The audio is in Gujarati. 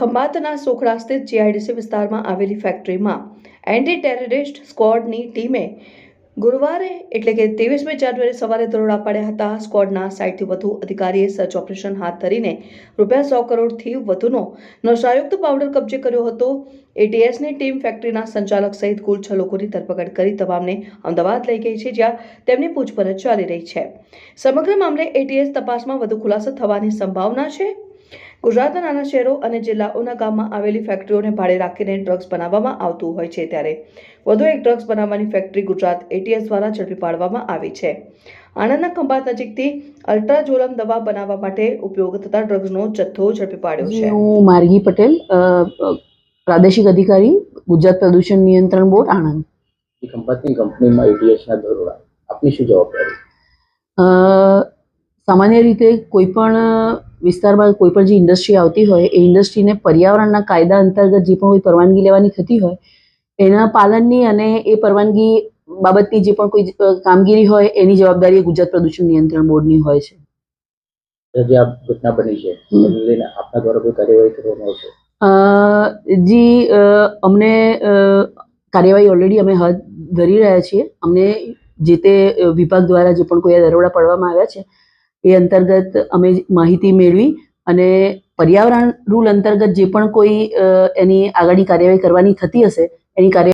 ખંભાતના સોખડા સ્થિત જીઆઈડીસી વિસ્તારમાં આવેલી ફેક્ટરીમાં એન્ટી ટેરરિસ્ટ સ્ક્વોડની ટીમે ગુરુવારે એટલે કે ત્રેવીસમી જાન્યુઆરી સવારે દરોડા પાડ્યા હતા. સ્કોડના સાઠથી વધુ અધિકારીએ સર્ચ ઓપરેશન હાથ ધરીને રૂપિયા સો કરોડથી વધુનો નશાયુક્ત પાવડર કબજે કર્યો હતો. એટીએસની ટીમ ફેક્ટરીના સંચાલક સહિત કુલ છ લોકોની ધરપકડ કરી તમામને અમદાવાદ લઈ ગઈ છે, જ્યાં તેમની પૂછપરછ ચાલી રહી છે. સમગ્ર મામલે એટીએસ તપાસમાં વધુ ખુલાસો થવાની સંભાવના છે. ગુજરાતના નાના શહેરો અને જિલ્લાઓના ગામમાં આવેલી ફેક્ટરીઓને ભાડે રાખીને ડ્રગ્સ બનાવવામાં આવતું હોય છે ત્યારે વધુ એક ડ્રગ્સ બનાવવાની ફેક્ટરી ગુજરાત એટીએસ દ્વારા ઝડપી પાડવામાં આવી છે. આણંદના ખંભાત નજીકથી અલ્ટ્રાઝોલમ દવા બનાવવા માટે ઉપયોગ થતા ડ્રગ્સનો જથ્થો ઝડપી પાડ્યો છે. હું માર્ગી પટેલ પ્રાદેશિક અધિકારી ગુજરાત પ્રદૂષણ નિયંત્રણ બોર્ડ આણંદ. ખંભાતની કંપનીમાં એટીએસના દરોડા. આપની શું જવાબદારી? સામાન્ય રીતે કોઈ પણ વિસ્તારમાં કોઈ પણ જે ઇન્ડસ્ટ્રી આવતી હોય એ ઇન્ડસ્ટ્રીને પર્યાવરણના કાયદા અંતર્ગત જે પણ કોઈ પરવાનગી લેવાની થતી હોય એના પાલનની અને એ પરવાનગી બાબતની જે પણ કોઈ કામગીરી હોય એની જવાબદારી ગુજરાત પ્રદૂષણ નિયંત્રણ બોર્ડની હોય છે. જે આ ઘટના બની છે આપના દ્વારા કોઈ કાર્યવાહી કરવામાં આવશે? અ, જી અમને કાર્યવાહી ઓલરેડી અમે હાથ ધરી રહ્યા છીએ. અમને જે તે વિભાગ દ્વારા જે પણ કોઈ દરોડા પાડવામાં આવ્યા છે એ અંતર્ગત અમે માહિતી મેળવી અને પર્યાવરણ રૂલ અંતર્ગત જે પણ કોઈ એની આગળની કાર્યવાહી કરવાની થતી હશે, એની કાર્ય